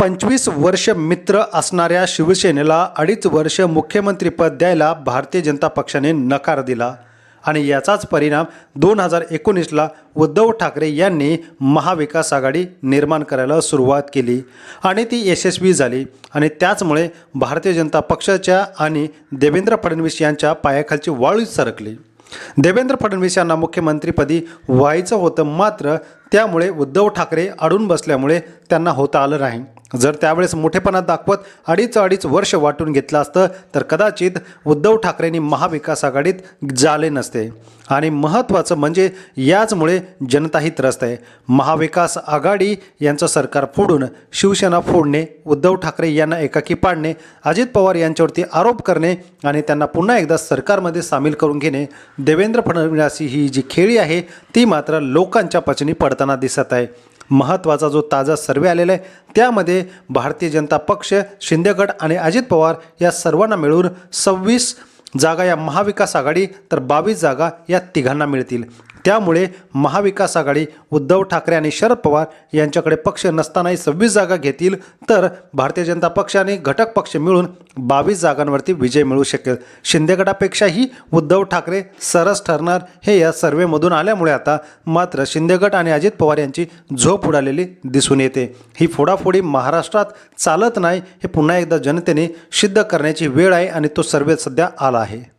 पंचवीस वर्ष मित्र असणाऱ्या शिवसेनेला अडीच वर्ष मुख्यमंत्रीपद द्यायला भारतीय जनता पक्षाने नकार दिला आणि याचाच परिणाम दोन हजार एकोणीसला उद्धव ठाकरे यांनी महाविकास आघाडी निर्माण करायला सुरुवात केली आणि ती यशस्वी झाली. आणि त्याचमुळे भारतीय जनता पक्षाच्या आणि देवेंद्र फडणवीस यांच्या पायाखालची वाळू सरकली. देवेंद्र फडणवीस यांना मुख्यमंत्रीपदी व्हायचं होतं मात्र त्यामुळे उद्धव ठाकरे अडून बसल्यामुळे त्यांना होता आलं नाही. जर त्यावेळेस मोठेपणा दाखवत अडीच अडीच वर्ष वाटून घेतलं असतं तर कदाचित उद्धव ठाकरेंनी महाविकास आघाडीत झाले नसते. आणि महत्त्वाचं म्हणजे याचमुळे जनताही त्रस्त आहे. महाविकास आघाडी यांचं सरकार फोडून शिवसेना फोडणे उद्धव ठाकरे यांना एकाकी पाडणे अजित पवार यांच्यावरती आरोप करणे आणि त्यांना पुन्हा एकदा सरकारमध्ये सामील करून घेणे देवेंद्र फडणवीस ही जी खेळी आहे ती मात्र लोकांच्या पचनी पडताना दिसत आहे. महत्त्वाचा जो ताजा सर्वे आलेला आहे त्यामध्ये भारतीय जनता पक्ष शिंदेगड आणि अजित पवार या सर्वांना मिळून सव्वीस जागा या महाविकास आघाडी तर बावीस जागा या तिघांना मिळतील. त्यामुळे महाविकास आघाडी उद्धव ठाकरे आणि शरद पवार यांच्याकडे पक्ष नसतानाही सव्वीस जागा घेतील तर भारतीय जनता पक्ष आणि घटक पक्ष मिळून बावीस जागांवरती विजय मिळू शकेल. शिंदे गटापेक्षाही उद्धव ठाकरे सरस ठरणार हे या सर्वेमधून आल्यामुळे आता मात्र शिंदे गट आणि अजित पवार यांची झोप उडालेली दिसून येते. ही फोडाफोडी महाराष्ट्रात चालत नाही हे पुन्हा एकदा जनतेने सिद्ध करण्याची वेळ आहे आणि तो सर्वे सध्या आला आहे.